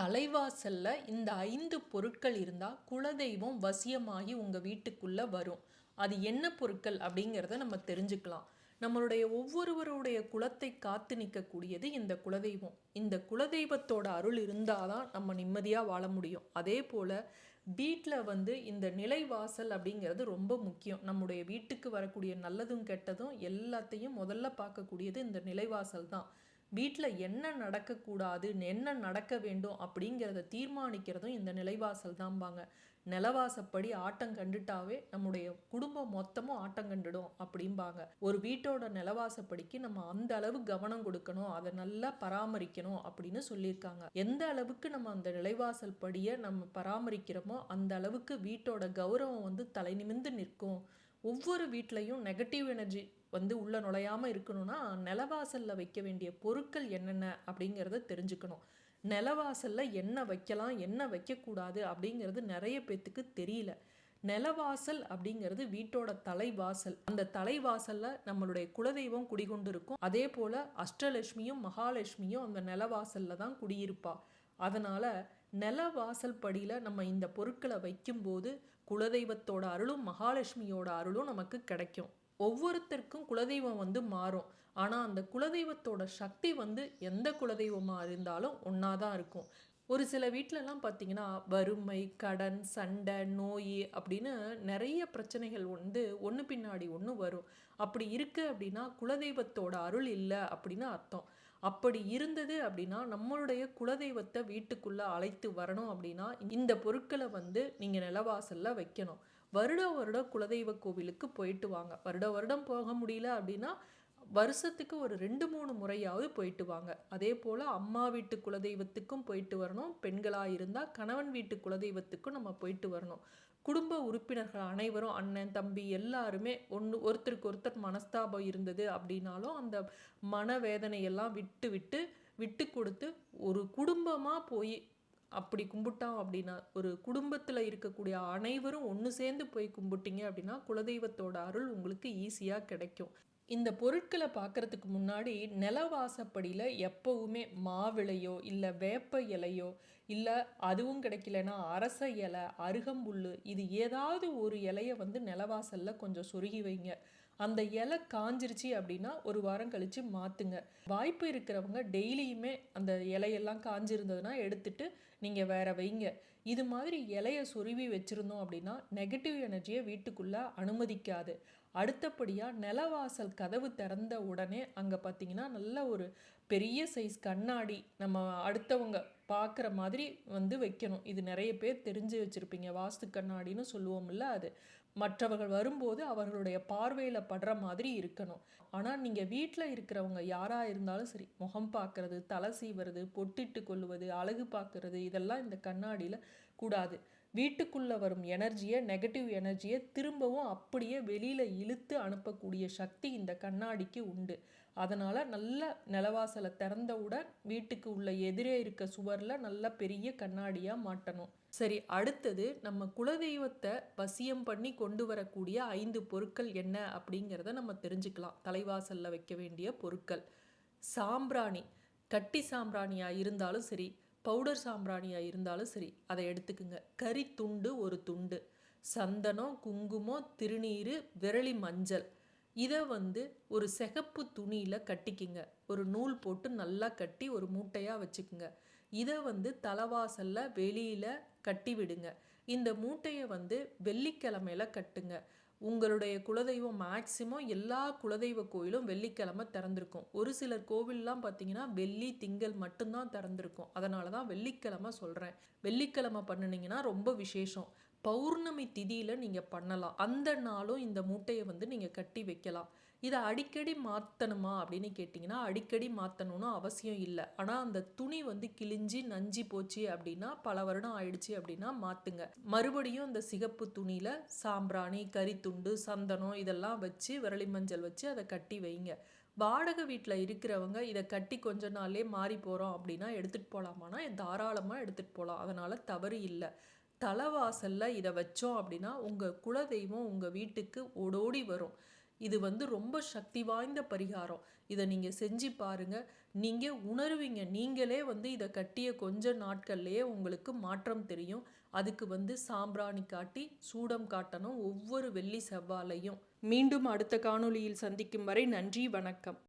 தலைவாசல்ல இந்த ஐந்து பொருட்கள் இருந்தால் குலதெய்வம் வசியமாகி உங்கள் வீட்டுக்குள்ளே வரும். அது என்ன பொருட்கள் அப்படிங்கிறத நம்ம தெரிஞ்சுக்கலாம். நம்மளுடைய ஒவ்வொருவருடைய குலத்தை காத்து நிற்கக்கூடியது இந்த குலதெய்வம். இந்த குலதெய்வத்தோட அருள் இருந்தால் தான் நம்ம நிம்மதியாக வாழ முடியும். அதே போல் வீட்டில் வந்து இந்த நிலைவாசல் அப்படிங்கிறது ரொம்ப முக்கியம். நம்முடைய வீட்டுக்கு வரக்கூடிய நல்லதும் கெட்டதும் எல்லாத்தையும் முதல்ல பார்க்கக்கூடியது இந்த நிலைவாசல் தான். வீட்டில் என்ன நடக்கக்கூடாது என்ன நடக்க வேண்டும் அப்படிங்கிறத தீர்மானிக்கிறதும் இந்த நிலைவாசல் தான்பாங்க. நிலவாசப்படி ஆட்டம் கண்டுட்டாவே நம்முடைய குடும்பம் மொத்தமும் ஆட்டம் கண்டுடும் அப்படிம்பாங்க. ஒரு வீட்டோட நிலவாசப்படிக்கு நம்ம அந்த அளவு கவனம் கொடுக்கணும் அதை நல்லா பராமரிக்கணும் அப்படின்னு சொல்லியிருக்காங்க. எந்த அளவுக்கு நம்ம அந்த நிலைவாசல் படியை நம்ம பராமரிக்கிறோமோ அந்த அளவுக்கு வீட்டோட கௌரவம் வந்து தலை நிமிந்து நிற்கும். ஒவ்வொரு வீட்லேயும் நெகட்டிவ் எனர்ஜி வந்து உள்ளே நுழையாமல் இருக்கணும்னா நிலவாசலில் வைக்க வேண்டிய பொருட்கள் என்னென்ன அப்படிங்கிறத தெரிஞ்சுக்கணும். நிலவாசலில் என்ன வைக்கலாம் என்ன வைக்கக்கூடாது அப்படிங்கிறது நிறைய பேர்த்துக்கு தெரியல. நிலவாசல் அப்படிங்கிறது வீட்டோட தலைவாசல். அந்த தலைவாசலில் நம்மளுடைய குலதெய்வம் குடிகொண்டு இருக்கும் அதே போல் அஷ்டலட்சுமியும் மகாலட்சுமியும் அந்த நிலவாசலில் தான் குடியிருப்பா. அதனால் நிலவாசல் படியில் நம்ம இந்த பொருட்களை வைக்கும்போது குலதெய்வத்தோட அருளும் மகாலட்சுமியோட அருளும் நமக்கு கிடைக்கும். ஒவ்வொருத்தருக்கும் குலதெய்வம் வந்து மாறும். ஆனால் அந்த குலதெய்வத்தோட சக்தி வந்து எந்த குலதெய்வமாக இருந்தாலும் ஒன்றா தான் இருக்கும். ஒரு சில வீட்டிலலாம் பார்த்தீங்கன்னா வறுமை கடன் சண்டை நோய் அப்படின்னு நிறைய பிரச்சனைகள் வந்து ஒன்று பின்னாடி ஒன்று வரும். அப்படி இருக்குது அப்படின்னா குலதெய்வத்தோட அருள் இல்லை அப்படின்னு அர்த்தம். அப்படி இருந்தது அப்படின்னா நம்மளுடைய குலதெய்வத்தை வீட்டுக்குள்ளே அழைத்து வரணும் அப்படின்னா இந்த பொருட்களை வந்து நீங்கள் நிலவாசலில் வைக்கணும். வருட வருடம் குலதெய்வ கோவிலுக்கு போயிட்டு வாங்க. வருட வருடம் போக முடியல அப்படின்னா வருஷத்துக்கு ஒரு ரெண்டு மூணு முறையாவது போயிட்டு வாங்க. அதே போல் அம்மா வீட்டு குலதெய்வத்துக்கும் போயிட்டு வரணும். பெண்களாக இருந்தால் கணவன் வீட்டு குலதெய்வத்துக்கும் நம்ம போயிட்டு வரணும். குடும்ப உறுப்பினர்கள் அனைவரும் அண்ணன் தம்பி எல்லாருமே ஒன்று ஒருத்தருக்கு ஒருத்தர் மனஸ்தாபம் இருந்தது அப்படின்னாலும் அந்த மனவேதனையெல்லாம் விட்டு விட்டு விட்டு கொடுத்து ஒரு குடும்பமாக போய் அப்படி கும்பிட்டோம் அப்படின்னா ஒரு குடும்பத்தில் இருக்கக்கூடிய அனைவரும் ஒன்று சேர்ந்து போய் கும்பிட்டீங்க அப்படின்னா குலதெய்வத்தோட அருள் உங்களுக்கு ஈஸியாக கிடைக்கும். இந்த பொருட்களை பார்க்குறதுக்கு முன்னாடி நிலவாசப்படியில் எப்போவுமே மாவிளையோ இல்லை வேப்ப இலையோ இல்லை அதுவும் கிடைக்கலனா அரச இலை அருகம்புல் இது ஏதாவது ஒரு இலையை வந்து நிலவாசலில் கொஞ்சம் சொருகி வைங்க. அந்த இலை காஞ்சிருச்சு அப்படின்னா ஒரு வாரம் கழித்து மாற்றுங்க வாய்ப்பு இருக்கிறவங்க டெய்லியுமே அந்த இலையெல்லாம் காஞ்சிருந்ததுன்னா எடுத்துட்டு நீங்கள் வேற வைங்க. இது மாதிரி இலையை சொருவி வச்சுருந்தோம் அப்படின்னா நெகட்டிவ் எனர்ஜியை வீட்டுக்குள்ளே அனுமதிக்காது. அடுத்தபடியாக நிலவாசல் கதவு திறந்த உடனே அங்கே பார்த்தீங்கன்னா நல்ல ஒரு பெரிய சைஸ் கண்ணாடி நம்ம அடுத்தவங்க பார்க்குற மாதிரி வந்து வைக்கணும். இது நிறைய பேர் தெரிஞ்சு வச்சுருப்பீங்க. வாஸ்து கண்ணாடின்னு சொல்லுவோம்ல அது. மற்றவர்கள் வரும்போது அவர்களுடைய பார்வையில் படுற மாதிரி இருக்கணும். ஆனால் நீங்கள் வீட்டில் இருக்கிறவங்க யாராக இருந்தாலும் சரி முகம் பார்க்குறது தலை சீவுறது பொட்டிட்டு கொள்வது அழகு பார்க்குறது இதெல்லாம் இந்த கண்ணாடியில் கூடாது. வீட்டுக்குள்ளே வரும் எனர்ஜியை நெகட்டிவ் எனர்ஜியை திரும்பவும் அப்படியே வெளியில் இழுத்து அனுப்பக்கூடிய சக்தி இந்த கண்ணாடிக்கு உண்டு. அதனால் நல்ல நிலவாசலை திறந்தவுடன் வீட்டுக்கு உள்ள எதிரே இருக்க கவரில் நல்ல பெரிய கண்ணாடியாக மாட்டணும். சரி அடுத்தது நம்ம குலதெய்வத்தை வசியம் பண்ணி கொண்டு வரக்கூடிய ஐந்து பொருட்கள் என்ன அப்படிங்கிறத நம்ம தெரிஞ்சுக்கலாம். தலைவாசலில் வைக்க வேண்டிய பொருட்கள். சாம்பிராணி. கட்டி சாம்பிராணியாக இருந்தாலும் சரி பவுடர் சாம்பிராணியாக இருந்தாலும் சரி அதை எடுத்துக்குங்க. கறி துண்டு ஒரு துண்டு. சந்தனம் குங்குமம் திருநீர் விரலி மஞ்சள். இதை வந்து ஒரு சிகப்பு துணியில் கட்டிக்கிங்க. ஒரு நூல் போட்டு நல்லா கட்டி ஒரு மூட்டையாக வச்சுக்குங்க. இதை வந்து தலைவாசலில் வெளியில் கட்டி விடுங்க இந்த மூட்டையை வந்து வெள்ளிக்கிழமையில கட்டுங்க. உங்களுடைய குலதெய்வம் மேக்சிமம் எல்லா குலதெய்வ கோயிலும் வெள்ளிக்கிழமை திறந்திருக்கும். ஒரு சிலர் கோவில்லாம் பார்த்தீங்கன்னா வெள்ளி திங்கள் மட்டும்தான் திறந்திருக்கும். அதனால தான் வெள்ளிக்கிழமை சொல்கிறேன் வெள்ளிக்கிழமை பண்ணினீங்கன்னா ரொம்ப விசேஷம். பௌர்ணமி திதியில் நீங்கள் பண்ணலாம். அந்த நாளும் இந்த மூட்டையை வந்து கட்டி வைக்கலாம். இதை அடிக்கடி மாற்றணுமா அப்படின்னு கேட்டிங்கன்னா அடிக்கடி மாற்றணும்னு அவசியம் இல்லை. ஆனால் அந்த துணி வந்து கிழிஞ்சி நஞ்சி போச்சு அப்படின்னா பல வருடம் ஆயிடுச்சு அப்படின்னா மாற்றுங்க மறுபடியும் இந்த சிகப்பு துணியில் சாம்பிராணி கறித்துண்டு சந்தனம் இதெல்லாம் வச்சு விரலி மஞ்சள் வச்சு அதை கட்டி வைங்க. வாடகை வீட்டில் இருக்கிறவங்க இதை கட்டி கொஞ்ச நாள்லேயே மாறி போகிறோம் அப்படின்னா எடுத்துகிட்டு போகலாமான்னா தாராளமாக எடுத்துகிட்டு போகலாம் அதனால் தவறு இல்லை. தலைவாசலில் இதை வச்சோம் அப்படின்னா உங்கள் குலதெய்வம் உங்கள் வீட்டுக்கு ஓடோடி வரும். இது வந்து ரொம்ப சக்தி வாய்ந்த பரிகாரம். இதை நீங்கள் செஞ்சு பாருங்கள் நீங்கள் உணருவீங்க. நீங்களே வந்து இதை கட்டிய கொஞ்ச நாட்கள்லேயே உங்களுக்கு மாற்றம் தெரியும். அதுக்கு வந்து சாம்பிராணி காட்டி சூடம் காட்டணும் ஒவ்வொரு வெள்ளி செவ்வாலையும் மீண்டும் அடுத்த காணொளியில் சந்திக்கும் வரை நன்றி வணக்கம்.